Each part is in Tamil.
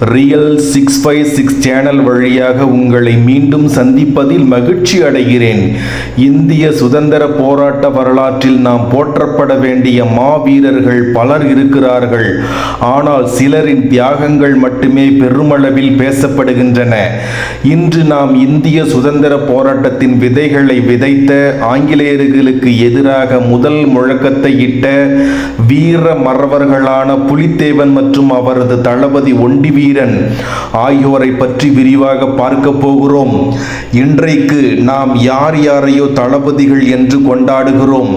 Real six five six channel வழியாக உங்களை மீண்டும் சந்திப்பதில் மகிழ்ச்சி அடைகிறேன். இந்திய சுதந்திர போராட்ட வரலாற்றில் நாம் போற்றப்பட வேண்டிய மாவீரர்கள் பலர் இருக்கிறார்கள். ஆனால் சிலரின் தியாகங்கள் மட்டுமே பெருமளவில் பேசப்படுகின்றன. இன்று நாம் இந்திய சுதந்திர போராட்டத்தின் விதைகளை விதைத்த ஆங்கிலேயர்களுக்கு எதிராக முதல் முழக்கத்தை இட்ட வீர மறவர்களான புலித்தேவன் மற்றும் அவரது தளபதி ஒண்டிவி வீரன் ஆகியோரை பற்றி விரிவாக பார்க்க போகிறோம். இன்றைக்கு நாம் யார் யாரையோ தளபதிகள் என்று கொண்டாடுகிறோம்.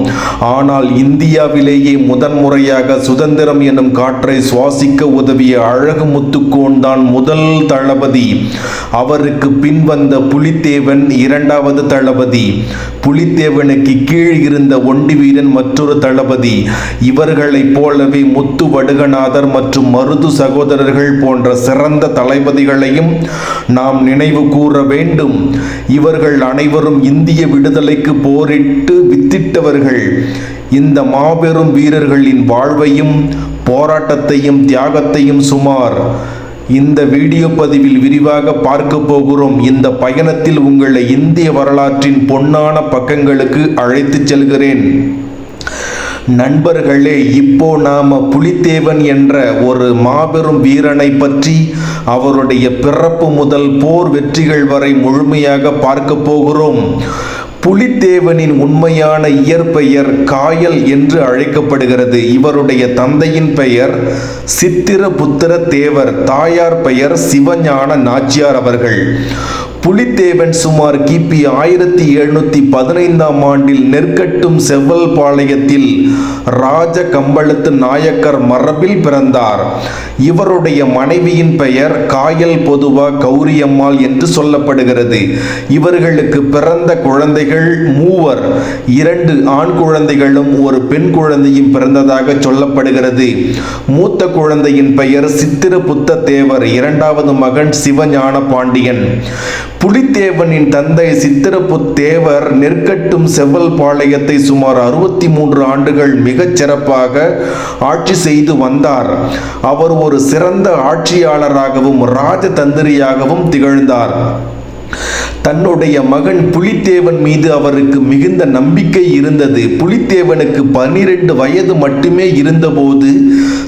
ஆனால் இந்தியாவிலேயே முதன்முறையாக சுதந்திரம் எனும் காற்றை சுவாசிக்க உதவிய அழகு முத்துக்கோன் தான் முதல் தளபதி. அவருக்கு பின் வந்த புலித்தேவன் இரண்டாவது தளபதி. புலித்தேவனுக்கு கீழ் இருந்த ஒண்டி வீரன் மற்றொரு தளபதி. இவர்களைப் போலவே முத்து வடுகநாதர் மற்றும் மருது சகோதரர்கள் போன்ற சிறந்த தளபதிகளையும் நாம் நினைவு கூற வேண்டும். இவர்கள் அனைவரும் இந்திய விடுதலைக்கு போரிட்டு வித்திட்டவர்கள். இந்த மாபெரும் வீரர்களின் வாழ்வையும் போராட்டத்தையும் தியாகத்தையும் சுமார். இந்த வீடியோ பதிவில் விரிவாக பார்க்க போகிறோம். இந்த பயணத்தில் உங்களை இந்திய வரலாற்றின் பொன்னான பக்கங்களுக்கு அழைத்துச் செல்கிறேன். நண்பர்களே இப்போ நாம புலித்தேவன் என்ற ஒரு மாபெரும் வீரனை பற்றி அவருடைய பிறப்பு முதல் போர் வெற்றிகள் வரை முழுமையாக பார்க்க போகிறோம். புலித்தேவனின் உண்மையான இயற்பெயர் காயல் என்று அழைக்கப்படுகிறது. இவருடைய தந்தையின் பெயர் சித்திரபுத்திர தேவர் தாயார் பெயர் சிவஞான நாச்சியார் அவர்கள். புலித்தேவன் சுமார் கிபி ஆயிரத்தி எழுநூத்தி பதினைந்தாம் ஆண்டில் நெற்கட்டும் செவ்வல் பாளையத்தில் ராஜ கம்பளத்து நாயக்கர் மரபில் பிறந்தார். இவருடைய மனைவியின் பெயர் காயல் பொதுவா கௌரியம்மாள் என்று சொல்லப்படுகிறது. இவர்களுக்கு பிறந்த குழந்தைகள் மூவர். இரண்டு ஆண் குழந்தைகளும் ஒரு பெண் குழந்தையும் பிறந்ததாக சொல்லப்படுகிறது. மூத்த குழந்தையின் பெயர் சித்திர புத்த தேவர் இரண்டாவது மகன் சிவஞான பாண்டியன் புலித்தேவனின் தந்தை சித்திரப்புத்தேவர் நெற்கட்டும் செவ்வல் பாளையத்தை சுமார் அறுபத்தி மூன்று ஆண்டுகள் மிகச் சிறப்பாக ஆட்சி செய்து வந்தார். அவர் ஒரு சிறந்த ஆட்சியாளராகவும் ராஜதந்திரியாகவும் திகழ்ந்தார். தன்னுடைய மகன் புலித்தேவன் மீது அவருக்கு மிகுந்த நம்பிக்கை இருந்தது. புலித்தேவனுக்கு பனிரெண்டு வயது மட்டுமே இருந்தபோது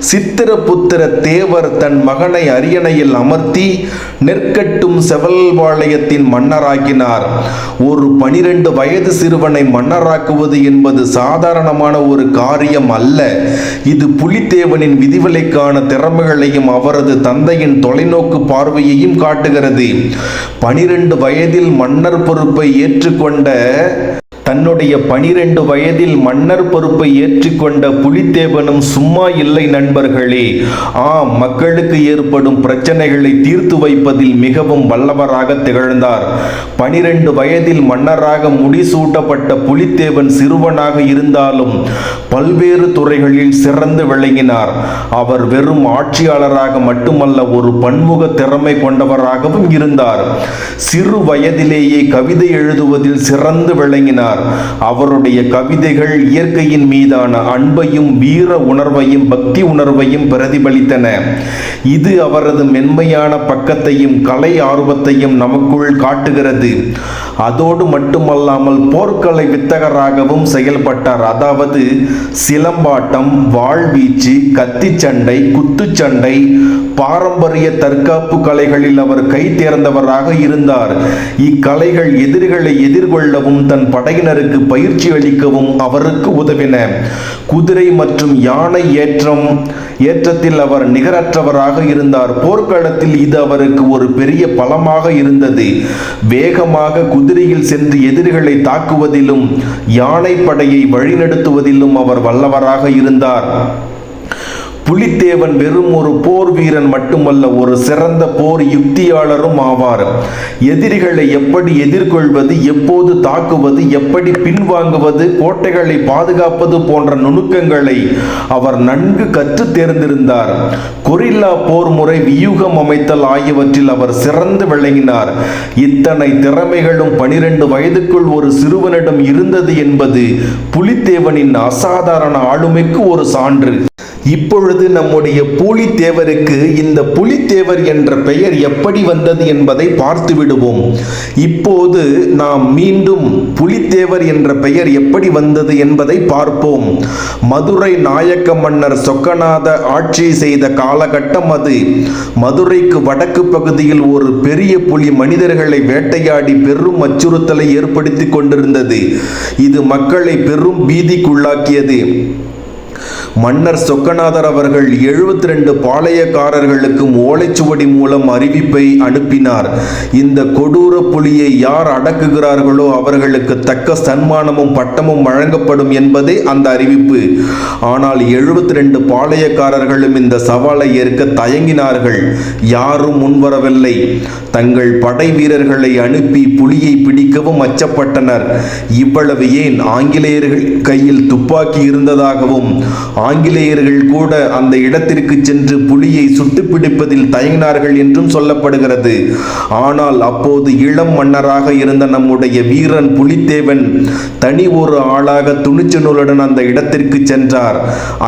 சித்திரபுத்திர தேவர் தன் மகனை அரியணையில் அமர்த்தி நெற்கட்டும் செவல்பாளையத்தின் மன்னராக்கினார். ஒரு பனிரெண்டு வயது சிறுவனை மன்னராக்குவது என்பது சாதாரணமான ஒரு காரியம் அல்ல. இது புலித்தேவனின் விதிவிலைக்கான திறமைகளையும் அவரது தந்தையின் தொலைநோக்கு பார்வையையும் காட்டுகிறது. பனிரெண்டு வயதில் மன்னர் பொறுப்பை ஏற்றுக்கொண்ட தன்னுடைய பனிரெண்டு வயதில் மன்னர் பொறுப்பை ஏற்றுக்கொண்ட புலித்தேவனும் சும்மா இல்லை நண்பர்களே ஆம் மக்களுக்கு ஏற்படும் பிரச்சனைகளை தீர்த்து வைப்பதில் மிகவும் வல்லவராக திகழ்ந்தார். பனிரெண்டு வயதில் மன்னராக முடிசூட்டப்பட்ட புலித்தேவன் சிறுவனாக இருந்தாலும் பல்வேறு துறைகளில் சிறந்து விளங்கினார். அவர் வெறும் ஆட்சியாளராக மட்டுமல்ல ஒரு பன்முக திறமை கொண்டவராகவும் இருந்தார். சிறு வயதிலேயே கவிதை எழுதுவதில் சிறந்து விளங்கினார். அவருடைய கவிதைகள் இயற்கையின் மீதான அன்பையும் வீர உணர்வையும் பக்தி உணர்வையும் பிரதிபலித்தன. இது அவரது மென்மையான பக்கத்தையும் கலை ஆர்வத்தையும் நமக்குள் காட்டுகிறது. அதோடு மட்டுமல்லாமல் போர்க்கலை வித்தகராகவும் செயல்பட்டார். அதாவது சிலம்பாட்டம் வாழ்வீச்சு கத்திச்சண்டை குத்துச்சண்டை பாரம்பரிய தற்காப்பு கலைகளில் அவர் கை தேர்ந்தவராக இருந்தார். இக்கலைகள் எதிரிகளை எதிர்கொள்ளவும் தன் படையினருக்கு பயிற்சி அளிக்கவும் அவருக்கு உதவின. குதிரை மற்றும் யானை ஏற்றம் ஏற்றத்தில் அவர் நிகரற்றவராக இருந்தார். போர்க்களத்தில் இது அவருக்கு ஒரு பெரிய பலமாக இருந்தது. வேகமாக குதிரையில் சென்று எதிரிகளை தாக்குவதிலும் யானை படையை வழிநடத்துவதிலும் அவர் வல்லவராக இருந்தார். புலித்தேவன் வெறும் ஒரு போர் வீரன் மட்டுமல்ல ஒரு சிறந்த போர் யுக்தியாளரும் ஆவார். எதிரிகளை எப்படி எதிர்கொள்வது எப்போது தாக்குவது எப்படி பின்வாங்குவது கோட்டைகளை பாதுகாப்பது போன்ற நுணுக்கங்களை அவர் நன்கு கற்று தேர்ந்திருந்தார். கொரில்லா போர் முறை வியூகம் அமைத்தல் ஆகியவற்றில் அவர் சிறந்து விளங்கினார். இத்தனை திறமைகளும் பனிரெண்டு வயதுக்குள் ஒரு சிறுவனிடம் இருந்தது என்பது புலித்தேவனின் அசாதாரண ஆளுமைக்கு ஒரு சான்று. இப்பொழுது நம்முடைய பூலித்தேவருக்கு இந்த புலித்தேவர் என்ற பெயர் எப்படி வந்தது என்பதை பார்த்து விடுவோம். இப்போது நாம் மீண்டும் புலித்தேவர் என்ற பெயர் எப்படி வந்தது என்பதை பார்ப்போம். மதுரை நாயக்க மன்னர் சொக்கநாத ஆட்சி செய்த காலகட்டம் அது. மதுரைக்கு வடக்கு பகுதியில் ஒரு பெரிய புலி மனிதர்களை வேட்டையாடி பெரும் அச்சுறுத்தலை ஏற்படுத்தி கொண்டிருந்தது. இது மக்களை பெரும் பீதிக்குள்ளாக்கியது. மன்னர் சொக்கநாதர் அவர்கள் எழுபத்தி ரெண்டு பாளையக்காரர்களுக்கும் ஓலைச்சுவடி மூலம் அறிவிப்பை அனுப்பினார். இந்த கொடூர புலியை யார் அடக்குகிறார்களோ அவர்களுக்கு தக்க சன்மானமும் பட்டமும் வழங்கப்படும் என்பதே அந்த அறிவிப்பு. ஆனால் எழுபத்தி ரெண்டு பாளையக்காரர்களும் இந்த சவாலை ஏற்க தயங்கினார்கள். யாரும் முன்வரவில்லை. தங்கள் படை வீரர்களை அனுப்பி புலியை பிடிக்கவும் அச்சப்பட்டனர். இவ்வளவு ஏன் ஆங்கிலேயர்கள் கையில் துப்பாக்கி இருந்ததாகவும் ஆங்கிலேயர்கள் கூட அந்த இடத்திற்கு சென்று புலியை சுட்டு பிடிப்பதில் தயங்கினார்கள் என்றும் சொல்லப்படுகிறது. ஆனால் அப்போது இளம் மன்னராக இருந்த நம்முடைய வீரன் புலித்தேவன் தனி ஒரு ஆளாக துணிச்சலுடன் அந்த இடத்திற்கு சென்றார்.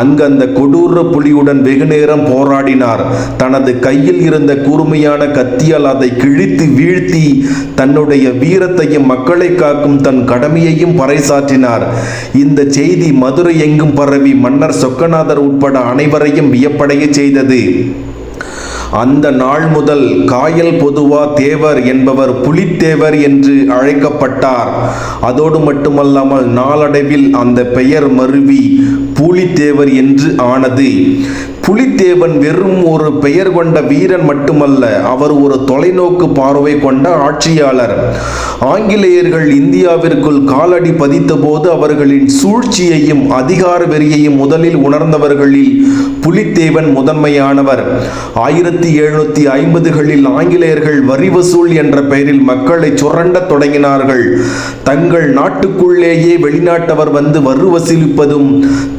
அங்கு அந்த கொடூர புலியுடன் வெகுநேரம் போராடினார். தனது கையில் இருந்த கூர்மையான கத்தியால் அதை கிழித்து வீழ்த்தி தன்னுடைய வீரத்தையும் மக்களை காக்கும் தன் கடமையையும் பறைசாற்றினார். இந்த செய்தி மதுரை எங்கும் பரவி மன்னர் சொக்கநாதர் உட்பட அனைவரையும் வியப்படைய செய்தது. அந்த நாள் முதல் காயல் பொதுவா தேவர் என்பவர் புலித்தேவர் என்று அழைக்கப்பட்டார். அதோடு மட்டுமல்லாமல் நாளடைவில் அந்த பெயர் மருவி பூலித்தேவர் என்று ஆனது. புலித்தேவன் வெறும் ஒரு பெயர் கொண்ட வீரன் மட்டுமல்ல அவர் ஒரு தொலைநோக்கு பார்வை கொண்ட ஆட்சியாளர். ஆங்கிலேயர்கள் இந்தியாவிற்குள் காலடி பதித்தபோது அவர்களின் சூழ்ச்சியையும் அதிகார வெறியையும் முதலில் உணர்ந்தவர்களில் புலித்தேவன் முதன்மையானவர். ஆயிரத்தி எழுநூத்தி ஐம்பதுகளில் ஆங்கிலேயர்கள் வரி வசூல் என்ற பெயரில் மக்களை சுரண்ட தொடங்கினார்கள். தங்கள் நாட்டுக்குள்ளேயே வெளிநாட்டவர் வந்து வரி வசூலிப்பதும்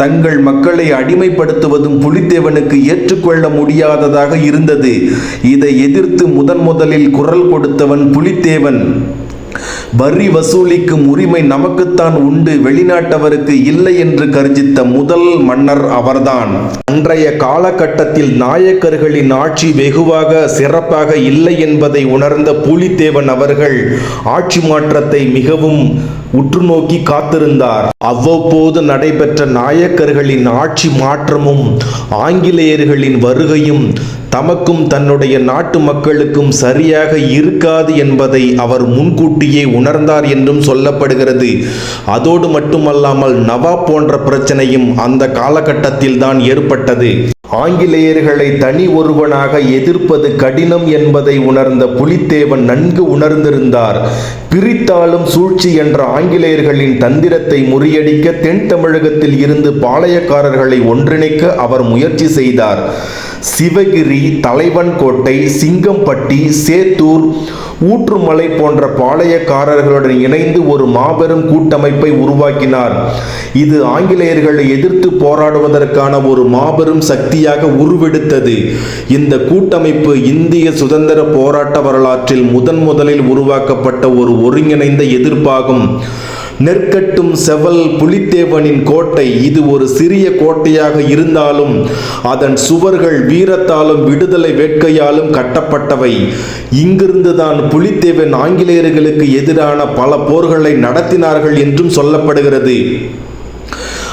தங்கள் மக்களை அடிமைப்படுத்துவதும் புலித்தேவன் புலித்தேவனுக்கு ஏற்றுக்கொள்ள முடியாததாக இருந்தது. இதை எதிர்த்து முதன் முதலில் குரல் கொடுத்தவன் புலித்தேவன். வரி வசூலிக்கும் உரிமை நமக்குத்தான் உண்டு. வெளிநாட்டவருக்கு இல்லை என்று கர்ஜித்த முதல் மன்னர் அவர்தான். அன்றைய காலகட்டத்தில் நாயக்கர்களின் ஆட்சி வெகுவாக சிறப்பாக இல்லை என்பதை உணர்ந்த பூலித்தேவன் அவர்கள் ஆட்சி மாற்றத்தை மிகவும் உற்று நோக்கி காத்திருந்தார். அவ்வப்போது நடைபெற்ற நாயக்கர்களின் ஆட்சி மாற்றமும் ஆங்கிலேயர்களின் வருகையும் தமக்கும் தன்னுடைய நாட்டு மக்களுக்கும் சரியாக இருக்காது என்பதை அவர் முன்கூட்டியே உணர்ந்தார் என்றும் சொல்லப்படுகிறது. அதோடு மட்டுமல்லாமல் நவாப் போன்ற பிரச்சனையும் அந்த காலகட்டத்தில் தான் ஏற்பட்டது. ஆங்கிலேயர்களை தனி ஒருவனாக எதிர்ப்பது கடினம் என்பதை உணர்ந்த புலித்தேவன் நன்கு உணர்ந்திருந்தார். பிரித்தாளும் சூழ்ச்சி என்ற ஆங்கிலேயர்களின் தந்திரத்தை முறியடிக்க தென் தமிழகத்தில் இருந்து பாளையக்காரர்களை ஒன்றிணைக்க அவர் முயற்சி செய்தார். சிவகிரி தலைவன்கோட்டை சிங்கம்பட்டி சேத்தூர் ஊற்றுமலை போன்ற பாளையக்காரர்களுடன் இணைந்து ஒரு மாபெரும் கூட்டமைப்பை உருவாக்கினார். இது ஆங்கிலேயர்களை எதிர்த்து போராடுவதற்கான ஒரு மாபெரும் சக்தி சக்தியாக உருவெடுத்தது. இந்த கூட்டமைப்பு இந்திய சுதந்திர போராட்ட வரலாற்றில் முதன் முதலில் உருவாக்கப்பட்ட ஒரு ஒருங்கிணைந்த எதிர்ப்பாகும். நெற்கட்டும் செவல் புலித்தேவனின் கோட்டை இது ஒரு சிறிய கோட்டையாக இருந்தாலும் அதன் சுவர்கள் வீரத்தாலும் விடுதலை வேட்கையாலும் கட்டப்பட்டவை. இங்கிருந்துதான் புலித்தேவன் ஆங்கிலேயர்களுக்கு எதிரான பல போர்களை நடத்தினார்கள் என்றும் சொல்லப்படுகிறது.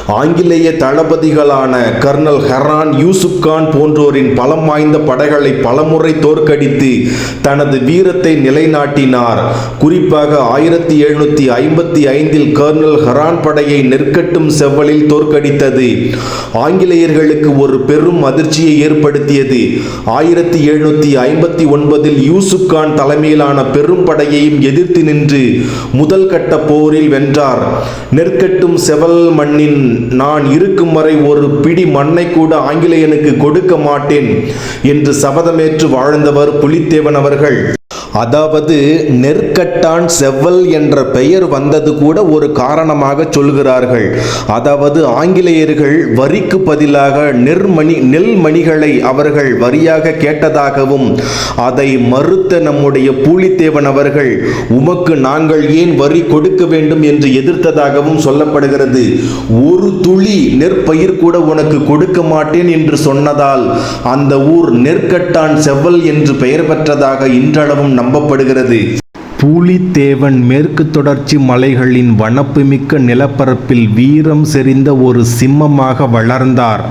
ஆங்கிலேய தளபதிகளான கர்னல் ஹெரான் யூசுப் கான் போன்றோரின் பலம் வாய்ந்த படைகளை பலமுறை தோற்கடித்து தனது வீரத்தை நிலைநாட்டினார். குறிப்பாக ஆயிரத்தி எழுநூத்தி ஐம்பத்தி ஐந்தில் கர்னல் ஹெரான் படையை நெற்கட்டும் செவ்வலில் தோற்கடித்தது. ஆங்கிலேயர்களுக்கு ஒரு பெரும் அதிர்ச்சியை ஏற்படுத்தியது. ஆயிரத்தி எழுநூத்தி ஐம்பத்தி ஒன்பதில் யூசுப் கான் தலைமையிலான பெரும் படையையும் எதிர்த்து நின்று முதல் கட்ட போரில் வென்றார். நெற்கட்டும் செவல் மண்ணின் நான் இருக்கும் வரை ஒரு பிடி மண்ணை கூட ஆங்கிலேயனுக்கு கொடுக்க மாட்டேன் என்று சபதமேற்று வாழ்ந்தவர் புலித்தேவன் அவர்கள். அதாவது நெற்கட்டான் செவ்வல் என்ற பெயர் வந்தது கூட ஒரு காரணமாக சொல்கிறார்கள். அதாவது ஆங்கிலேயர்கள் வரிக்கு பதிலாக நெற்மணி நெல்மணிகளை அவர்கள் வரியாக கேட்டதாகவும் அதை மறுத்த நம்முடைய பூலித்தேவன் அவர்கள் உமக்கு நாங்கள் ஏன் வரி கொடுக்க வேண்டும்? என்று எதிர்த்ததாகவும் சொல்லப்படுகிறது. ஒரு துளி நெற்பயிர் கூட உனக்கு கொடுக்க மாட்டேன் என்று சொன்னதால் அந்த ஊர் நெற்கட்டான் செவ்வல் என்று பெயர் பெற்றதாக இன்றளவும் நம்பப்படுகிறது. பூலித்தேவன் மேற்கு தொடர்ச்சி மலைகளின் வனப்புமிக்க நிலப்பரப்பில் வீரம் செறிந்த ஒரு சிம்மமாக வளர்ந்தார்.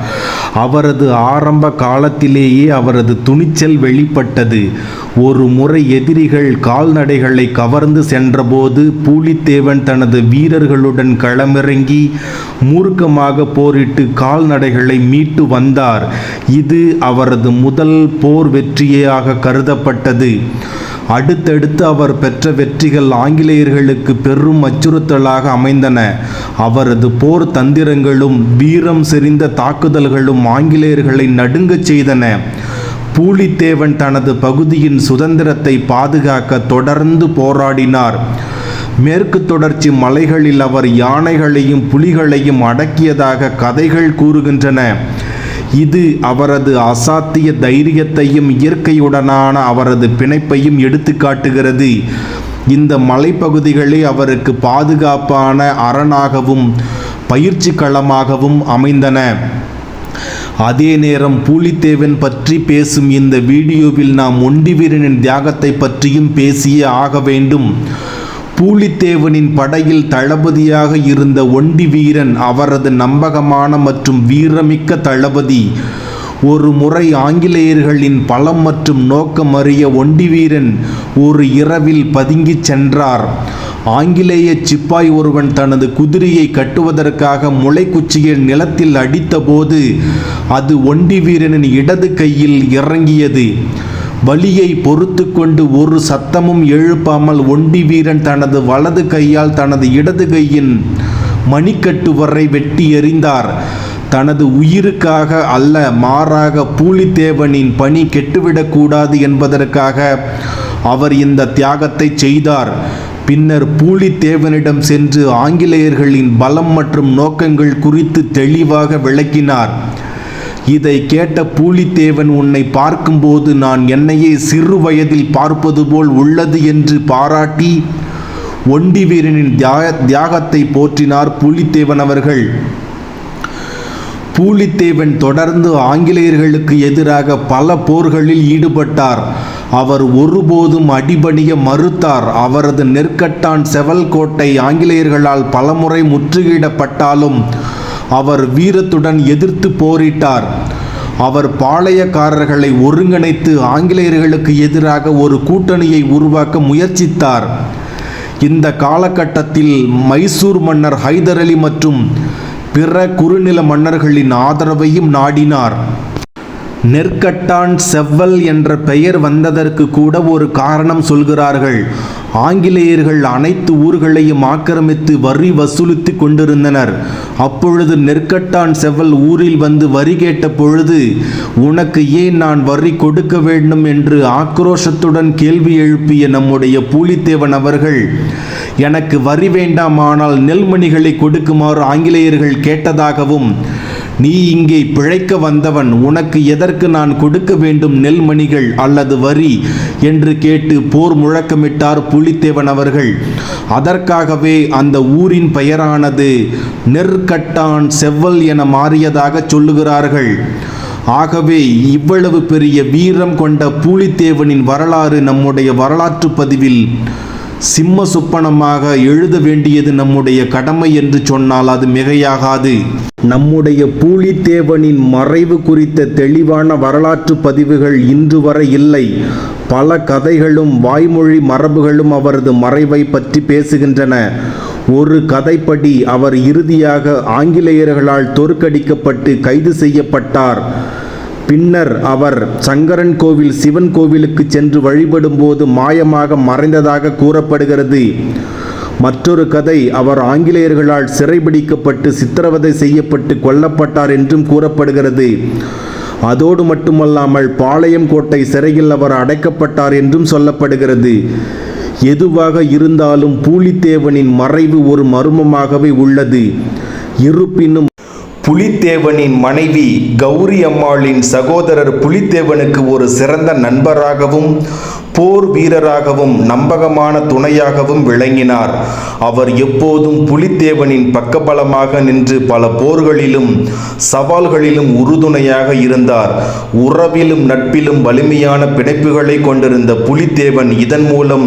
அவரது ஆரம்ப காலத்திலேயே அவரது துணிச்சல் வெளிப்பட்டது. ஒரு முறை எதிரிகள் கால்நடைகளை கவர்ந்து சென்றபோது பூலித்தேவன் தனது வீரர்களுடன் களமிறங்கி மூர்க்கமாக போரிட்டு கால்நடைகளை மீட்டு வந்தார். இது அவரது முதல் போர் வெற்றியாக கருதப்பட்டது. அடுத்தடுத்து அவர் பெற்ற வெற்றிகள் ஆங்கிலேயர்களுக்கு பெரும் அச்சுறுத்தலாக அமைந்தன. அவரது போர் தந்திரங்களும் வீரம் செறிந்த தாக்குதல்களும் ஆங்கிலேயர்களை நடுங்கச் செய்தன. பூலித்தேவன் தனது பகுதியின் சுதந்திரத்தை பாதுகாக்க தொடர்ந்து போராடினார். மேற்கு தொடர்ச்சி மலைகளில் அவர் யானைகளையும் புலிகளையும் அடக்கியதாக கதைகள் கூறுகின்றன. இது அவரது அசாத்திய தைரியத்தையும் இயற்கையுடனான அவரது பிணைப்பையும் எடுத்துக்காட்டுகிறது. இந்த மலைப்பகுதிகளே அவருக்கு பாதுகாப்பான அரணாகவும் பயிற்சி களமாகவும் அமைந்தன. அதே நேரம் பூலித்தேவன் பற்றி பேசும் இந்த வீடியோவில் நாம் ஒண்டிவீரனின் தியாகத்தை பற்றியும் பேசியே ஆக வேண்டும். பூலித்தேவனின் படையில் தளபதியாக இருந்த ஒண்டி வீரன் அவரது நம்பகமான மற்றும் வீரமிக்க தளபதி. ஒரு முறை ஆங்கிலேயர்களின் பலம் மற்றும் நோக்கம் அறிய ஒண்டி வீரன் ஒரு இரவில் பதுங்கிச் சென்றார். ஆங்கிலேய சிப்பாய் ஒருவன் தனது குதிரையை கட்டுவதற்காக முளைக்குச்சியை நிலத்தில் அடித்தபோது அது ஒண்டி வீரனின் இடது கையில் இறங்கியது. வலியை பொறுத்து கொண்டு ஒரு சத்தமும் எழுப்பாமல் ஒண்டி வீரன் தனது வலது கையால் தனது இடது கையின் மணிக்கட்டு வரை வெட்டி எறிந்தார். தனது உயிருக்காக அல்ல மாறாக பூலித்தேவனின் பணி கெட்டுவிடக்கூடாது என்பதற்காக அவர் இந்த தியாகத்தை செய்தார். பின்னர் பூலித்தேவனிடம் சென்று ஆங்கிலேயர்களின் பலம் மற்றும் நோக்கங்கள் குறித்து தெளிவாக விளக்கினார். இதை கேட்ட பூலித்தேவன் உன்னை பார்க்கும்போது நான் என்னையே சிறு வயதில் பார்ப்பது போல் உள்ளது என்று பாராட்டி ஒண்டி வீரனின் தியாக தியாகத்தை போற்றினார் பூலித்தேவன் அவர்கள். பூலித்தேவன் தொடர்ந்து ஆங்கிலேயர்களுக்கு எதிராக பல போர்களில் ஈடுபட்டார். அவர் ஒருபோதும் அடிபணிய மறுத்தார். அவரது நெற்கட்டான் செவல் கோட்டை ஆங்கிலேயர்களால் பலமுறை முற்றுகையிடப்பட்டாலும் அவர் வீரத்துடன் எதிர்த்து போரிட்டார். அவர் பாளையக்காரர்களை ஒருங்கிணைத்து ஆங்கிலேயர்களுக்கு எதிராக ஒரு கூட்டணியை உருவாக்க முயற்சித்தார். இந்த காலகட்டத்தில் மைசூர் மன்னர் ஹைதர் அலி மற்றும் பிற குறுநில மன்னர்களின் ஆதரவையும் நாடினார். நெற்கட்டான் செவ்வல் என்ற பெயர் வந்ததற்கு கூட ஒரு காரணம் சொல்கிறார்கள். ஆங்கிலேயர்கள் அனைத்து ஊர்களையும் ஆக்கிரமித்து வரி வசூலித்து கொண்டிருந்தனர். அப்பொழுது நெற்கட்டான் செவ்வல் ஊரில் வந்து வரி கேட்ட பொழுது உனக்கு ஏன் நான் வரி கொடுக்க வேண்டும்? என்று ஆக்ரோஷத்துடன் கேள்வி எழுப்பிய நம்முடைய பூலித்தேவன் அவர்கள் எனக்கு வரி வேண்டாமானால் நெல்மணிகளை கொடுக்குமாறு ஆங்கிலேயர்கள் கேட்டதாகவும் நீ இங்கே பிழைக்க வந்தவன் உனக்கு எதற்கு நான் கொடுக்க வேண்டும் நெல்மணிகள் அல்லது வரி? என்று கேட்டு போர் முழக்கமிட்டார் புலித்தேவன் அவர்கள். அதற்காகவே அந்த ஊரின் பெயரானது நெற்கட்டான் செவ்வல் என மாறியதாக சொல்லுகிறார்கள். ஆகவே இவ்வளவு பெரிய வீரம் கொண்ட பூலித்தேவனின் வரலாறு நம்முடைய வரலாற்று பதிவில் சிம்ம சுப்பனமாக எழுத வேண்டியது நம்முடைய கடமை என்று சொன்னால் அது மிகையாகாது. நம்முடைய பூலித்தேவனின் மறைவு குறித்த தெளிவான வரலாற்று பதிவுகள் இன்று வரை இல்லை. பல கதைகளும் வாய்மொழி மரபுகளும் அவரது மறைவை பற்றி பேசுகின்றன. ஒரு கதைப்படி அவர் இறுதியாக ஆங்கிலேயர்களால் தோற்கடிக்கப்பட்டு கைது செய்யப்பட்டார். பின்னர் அவர் சங்கரன் கோவில் சிவன் கோவிலுக்கு சென்று வழிபடும்போது மாயமாக மறைந்ததாக கூறப்படுகிறது. மற்றொரு கதை அவர் ஆங்கிலேயர்களால் சிறைபிடிக்கப்பட்டு சித்திரவதை செய்யப்பட்டு கொல்லப்பட்டார் என்றும் கூறப்படுகிறது. அதோடு மட்டுமல்லாமல் பாளையம் கோட்டை சிறையில் அவர் அடைக்கப்பட்டார் என்றும் சொல்லப்படுகிறது. எதுவாக இருந்தாலும் பூலித்தேவனின் மறைவு ஒரு மர்மமாகவே உள்ளது. இருப்பினும் புலித்தேவனின் மனைவி கௌரி அம்மாளின் சகோதரர் புலித்தேவனுக்கு ஒரு சிறந்த நண்பராகவும் போர் வீரராகவும் நம்பகமான துணையாகவும் விளங்கினார். அவர் எப்போதும் புலித்தேவனின் பக்கபலமாக நின்று பல போர்களிலும் சவால்களிலும் உறுதுணையாக இருந்தார். உறவிலும் நட்பிலும் வலிமையான பிணைப்புகளை கொண்டிருந்த புலித்தேவன் இதன் மூலம்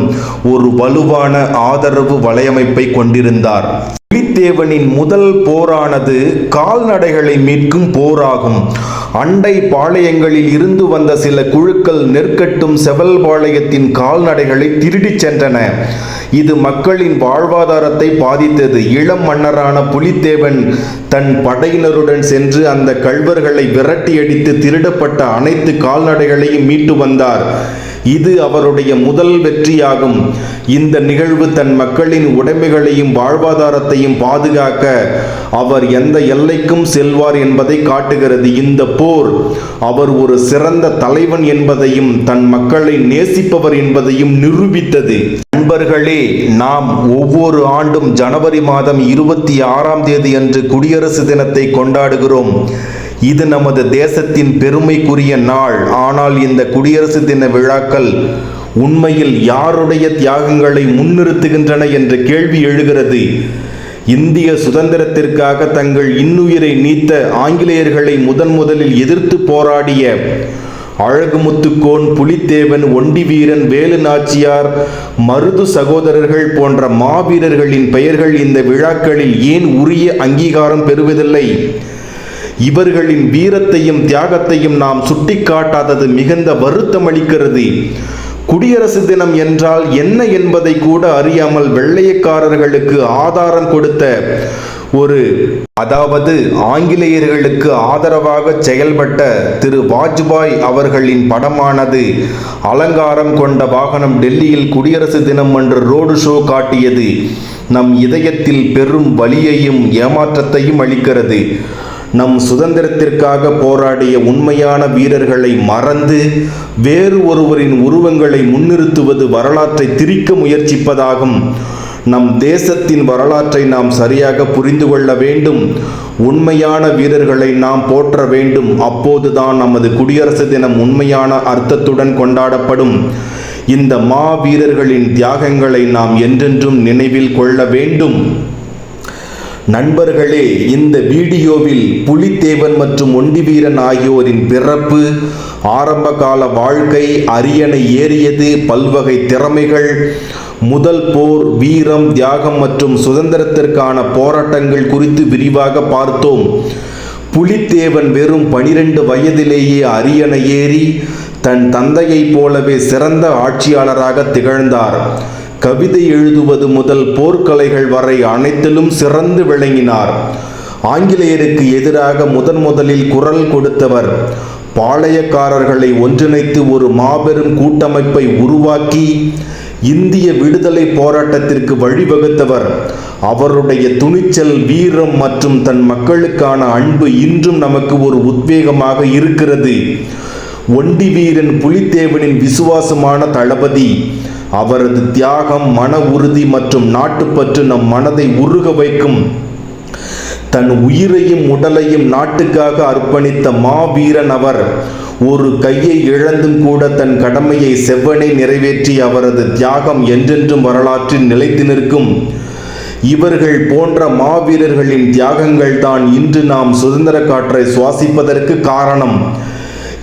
ஒரு வலுவான ஆதரவு வலையமைப்பை கொண்டிருந்தார். புலித்தேவனின் முதல் போரானது கால்நடைகளை மீட்கும் போராகும். அண்டை பாளையங்களில் இருந்து வந்த சில குழுக்கள் நெற்கட்டும் செவல்பாளையத்தின் கால்நடைகளை திருடிச் சென்றன. இது மக்களின் வாழ்வாதாரத்தை பாதித்தது. இளம் மன்னரான புலித்தேவன் தன் படையினருடன் சென்று அந்த கள்வர்களை விரட்டியடித்து திருடப்பட்ட அனைத்து கால்நடைகளையும் மீட்டு வந்தார். இது அவருடைய முதல் வெற்றியாகும். இந்த நிகழ்வு தன் மக்களின் உடைமைகளையும் வாழ்வாதாரத்தையும் பாதுகாக்க அவர் எந்த எல்லைக்கும் செல்வார் என்பதை காட்டுகிறது. இந்த போர் அவர் ஒரு சிறந்த தலைவன் என்பதையும் தன் மக்களை நேசிப்பவர் என்பதையும் நிரூபித்தது. நண்பர்களே நாம் ஒவ்வொரு ஆண்டும் ஜனவரி மாதம் இருபத்தி ஆறாம் தேதி அன்று குடியரசு தினத்தை கொண்டாடுகிறோம். இது நமது தேசத்தின் பெருமைக்குரிய நாள். ஆனால் இந்த குடியரசு தின விழாக்கள் உண்மையில் யாருடைய தியாகங்களை முன்னிறுத்துகின்றன என்ற கேள்வி எழுகிறது. இந்திய சுதந்திரத்திற்காக தங்கள் இன்னுயிரை நீத்த ஆங்கிலேயர்களை முதன் முதலில் எதிர்த்து போராடிய அழகுமுத்துக்கோன் புலித்தேவன் ஒண்டி வீரன் வேலு நாச்சியார் மருது சகோதரர்கள் போன்ற மாவீரர்களின் பெயர்கள் இந்த விழாக்களில் ஏன் உரிய அங்கீகாரம் பெறுவதில்லை? இவர்களின் வீரத்தையும் தியாகத்தையும் நாம் சுட்டிக்காட்டாதது மிகுந்த வருத்தமளிக்கிறது குடியரசு தினம் என்றால் என்ன என்பதை கூட அறியாமல் வெள்ளையக்காரர்களுக்கு ஆதாரம் கொடுத்த ஒரு அதாவது ஆங்கிலேயர்களுக்கு ஆதரவாக செயல்பட்ட திரு வாஜ்பாய் அவர்களின் படமானது அலங்காரம் கொண்ட வாகனம் டெல்லியில் குடியரசு தினம் அன்று ரோடு ஷோ காட்டியது. நம் இதயத்தில் பெரும் வலியையும் ஏமாற்றத்தையும் அளிக்கிறது. நம் சுதந்திரத்திற்காக போராடிய உண்மையான வீரர்களை மறந்து வேறு ஒருவரின் உருவங்களை முன்னிறுத்துவது வரலாற்றை திரிக்க முயற்சிப்பதாகும். நம் தேசத்தின் வரலாற்றை நாம் சரியாக புரிந்து கொள்ள வேண்டும். உண்மையான வீரர்களை நாம் போற்ற வேண்டும். அப்போதுதான் நமது குடியரசு தினம் உண்மையான அர்த்தத்துடன் கொண்டாடப்படும். இந்த மா வீரர்களின் தியாகங்களை நாம் என்றென்றும் நினைவில் கொள்ள வேண்டும். நண்பர்களே இந்த வீடியோவில் புலித்தேவன் மற்றும் ஒண்டிவீரன் ஆகியோரின் பிறப்பு ஆரம்பகால வாழ்க்கை அரியணை ஏறியது பல்வகை திறமைகள் முதல் போர் வீரம் தியாகம் மற்றும் சுதந்திரத்திற்கான போராட்டங்கள் குறித்து விரிவாக பார்த்தோம். புலித்தேவன் வெறும் பனிரெண்டு வயதிலேயே அரியணை ஏறி தன் தந்தையைப் போலவே சிறந்த ஆட்சியாளராக திகழ்ந்தார். கவிதை எழுதுவது முதல் போர்க்கலைகள் வரை அனைத்திலும் சிறந்து விளங்கினார். ஆங்கிலேயருக்கு எதிராக முதன் முதலில் குரல் கொடுத்தவர் பாளையக்காரர்களை ஒன்றிணைத்து ஒரு மாபெரும் கூட்டமைப்பை உருவாக்கி இந்திய விடுதலை போராட்டத்திற்கு வழிவகுத்தவர். அவருடைய துணிச்சல் வீரம் மற்றும் தன் மக்களுக்கான அன்பு இன்றும் நமக்கு ஒரு உத்வேகமாக இருக்கிறது. ஒண்டி வீரன் புலித்தேவனின் விசுவாசமான தளபதி அவரது தியாகம் மன உறுதி மற்றும் நாட்டுப்பற்று நம் மனதை உருக வைக்கும். தன் உயிரையும் உடலையும் நாட்டுக்காக அர்ப்பணித்த மாவீரன் அவர் ஒரு கையை இழந்தும் கூட தன் கடமையை செவ்வனே நிறைவேற்றி அவரது தியாகம் என்றென்றும் வரலாற்றில் நிலைத்து நிற்கும். இவர்கள் போன்ற மாவீரர்களின் தியாகங்கள் தான் இன்று நாம் சுதந்திர காற்றை சுவாசிப்பதற்கு காரணம்.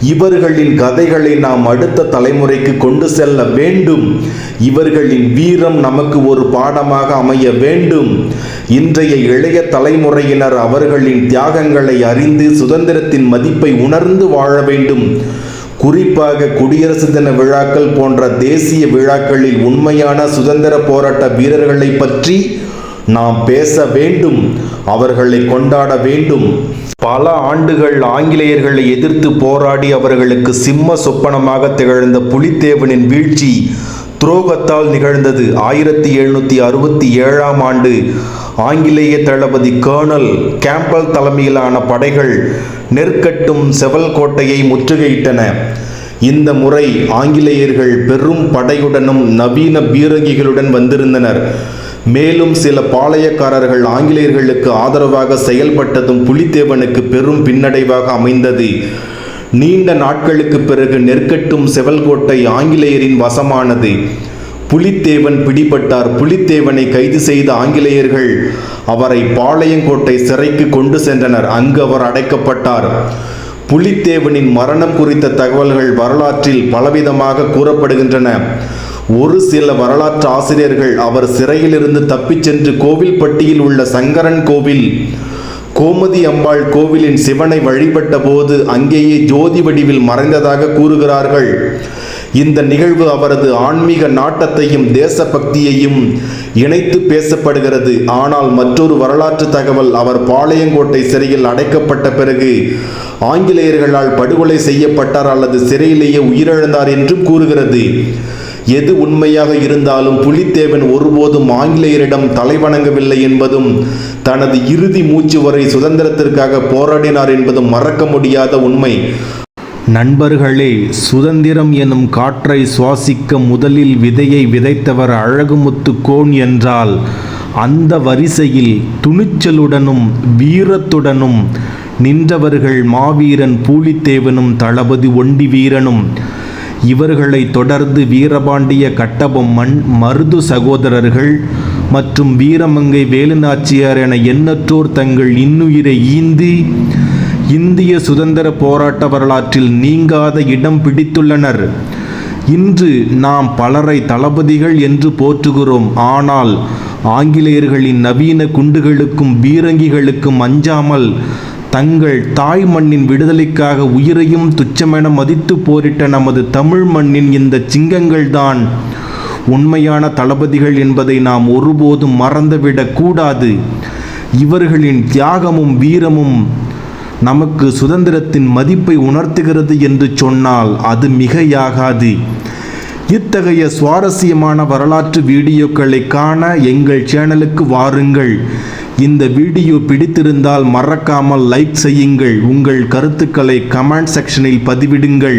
இவர்களின் கதைகளை நாம் அடுத்த தலைமுறைக்கு கொண்டு செல்ல வேண்டும். இவர்களின் வீரம் நமக்கு ஒரு பாடமாக அமைய வேண்டும். இன்றைய இளைய தலைமுறையினர் அவர்களின் தியாகங்களை அறிந்து சுதந்திரத்தின் மதிப்பை உணர்ந்து வாழ வேண்டும். குறிப்பாக குடியரசு தின விழாக்கள் போன்ற தேசிய விழாக்களில் உண்மையான சுதந்திர போராட்ட வீரர்களை பற்றி நாம் பேச வேண்டும். அவர்களை கொண்டாட வேண்டும். பல ஆண்டுகள் ஆங்கிலேயர்களை எதிர்த்து போராடி அவர்களுக்கு சிம்ம சொப்பனமாக திகழ்ந்த புலித்தேவனின் வீழ்ச்சி துரோகத்தால் நிகழ்ந்தது. ஆயிரத்தி எழுநூற்றி அறுபத்தி ஏழாம் ஆண்டு ஆங்கிலேய தளபதி கர்னல் கேம்பல் தலைமையிலான படைகள் நெற்கட்டும் செவல் கோட்டையை முற்றுகையிட்டன. இந்த முறை ஆங்கிலேயர்கள் பெரும் படையுடனும் நவீன பீரங்கிகளுடன் வந்திருந்தனர். மேலும் சில பாளையக்காரர்கள் ஆங்கிலேயர்களுக்கு ஆதரவாக செயல்பட்டதும் புலித்தேவனுக்கு பெரும் பின்னடைவாக அமைந்தது. நீண்ட நாட்களுக்கு பிறகு நெற்கட்டும் செவல்கோட்டை ஆங்கிலேயரின் வசமானது. புலித்தேவன் பிடிபட்டார். புலித்தேவனை கைது செய்த ஆங்கிலேயர்கள் அவரை பாளையங்கோட்டை சிறைக்கு கொண்டு சென்றனர். அங்கு அவர் அடைக்கப்பட்டார். புலித்தேவனின் மரணம் குறித்த தகவல்கள் வரலாற்றில் பலவிதமாக கூறப்படுகின்றன. ஒரு சில வரலாற்று ஆசிரியர்கள் அவர் சிறையிலிருந்து தப்பிச் சென்று கோவில்பட்டியில் உள்ள சங்கரன் கோவில் கோமதி அம்பாள் கோவிலின் சிவனை வழிபட்ட போது அங்கேயே ஜோதி வடிவில் மறைந்ததாக கூறுகிறார்கள். இந்த நிகழ்வு அவரது ஆன்மீக நாட்டத்தையும் தேசபக்தியையும் இணைத்து பேசப்படுகிறது. ஆனால் மற்றொரு வரலாற்று தகவல் அவர் பாளையங்கோட்டை சிறையில் அடைக்கப்பட்ட பிறகு ஆங்கிலேயர்களால் படுகொலை செய்யப்பட்டார் அல்லது சிறையிலேயே உயிரிழந்தார் என்றும் கூறுகிறது. எது உண்மையாக இருந்தாலும் புலித்தேவன் ஒருபோதும் ஆங்கிலேயரிடம் தலைவணங்கவில்லை என்பதும் தனது இறுதி மூச்சு வரை சுதந்திரத்திற்காக போராடினார் என்பதும் மறக்க முடியாத உண்மை. நண்பர்களே சுதந்திரம் எனும் காற்றை சுவாசிக்க முதலில் விதையை விதைத்தவர் அழகுமுத்து கோன் என்றால் அந்த வரிசையில் துணிச்சலுடனும் வீரத்துடனும் நின்றவர்கள் மாவீரன் பூலித்தேவனும் தளபதி ஒண்டி வீரனும் இவர்களை தொடர்ந்து வீரபாண்டிய கட்டபொம்மன் மருது சகோதரர்கள் மற்றும் வீரமங்கை வேலுநாச்சியார் என எண்ணற்றோர் தங்கள் இன்னுயிரை ஈந்தி இந்திய சுதந்திர போராட்ட வரலாற்றில் நீங்காத இடம் பிடித்துள்ளனர். இன்று நாம் பலரை தளபதிகள் என்று போற்றுகிறோம். ஆனால் ஆங்கிலேயர்களின் நவீன குண்டுகளுக்கும் பீரங்கிகளுக்கும் அஞ்சாமல் தங்கள் தாய் மண்ணின் விடுதலைக்காக உயிரையும் துச்சமென மதித்து போரிட்ட நமது தமிழ் மண்ணின் இந்த சிங்கங்கள்தான் உண்மையான தளபதிகள் என்பதை நாம் ஒருபோதும் மறந்துவிடக் கூடாது. இவர்களின் தியாகமும் வீரமும் நமக்கு சுதந்திரத்தின் மதிப்பை உணர்த்துகிறது என்று சொன்னால் அது மிகையாகாது. இத்தகைய சுவாரஸ்யமான வரலாற்று வீடியோக்களை காண எங்கள் சேனலுக்கு வாருங்கள். இந்த வீடியோ பிடித்திருந்தால் மறக்காமல் லைக் செய்யுங்கள். உங்கள் கருத்துக்களை கமெண்ட் செக்ஷனில் பதிவிடுங்கள்.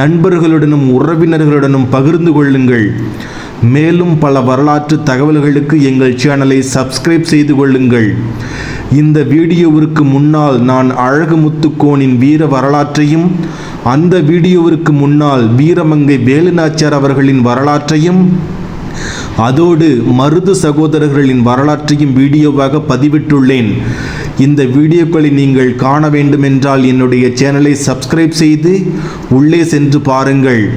நண்பர்களுடனும் உறவினர்களுடனும் பகிர்ந்து கொள்ளுங்கள். மேலும் பல வரலாற்று தகவல்களுக்கு எங்கள் சேனலை சப்ஸ்கிரைப் செய்து கொள்ளுங்கள். இந்த வீடியோவிற்கு முன்னால் நான் அழகுமுத்துக்கோனின் வீர வரலாற்றையும் அந்த வீடியோவிற்கு முன்னால் வீரமங்கை வேலுநாச்சியார் அவர்களின் வரலாற்றையும் அதோடு மருது சகோதரர்களின் வரலாற்றையும் வீடியோவாக பதிவிட்டுள்ளேன். இந்த வீடியோக்களை நீங்கள் காண வேண்டுமென்றால் என்னுடைய சேனலை சப்ஸ்கிரைப் செய்து உள்ளே சென்று பாருங்கள்.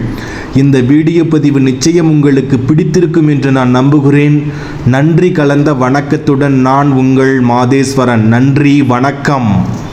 இந்த வீடியோ பதிவு நிச்சயம் உங்களுக்கு பிடித்திருக்கும் என்று நான் நம்புகிறேன். நன்றி கலந்த வணக்கத்துடன் நான் உங்கள் மாதேஸ்வரன். நன்றி வணக்கம்.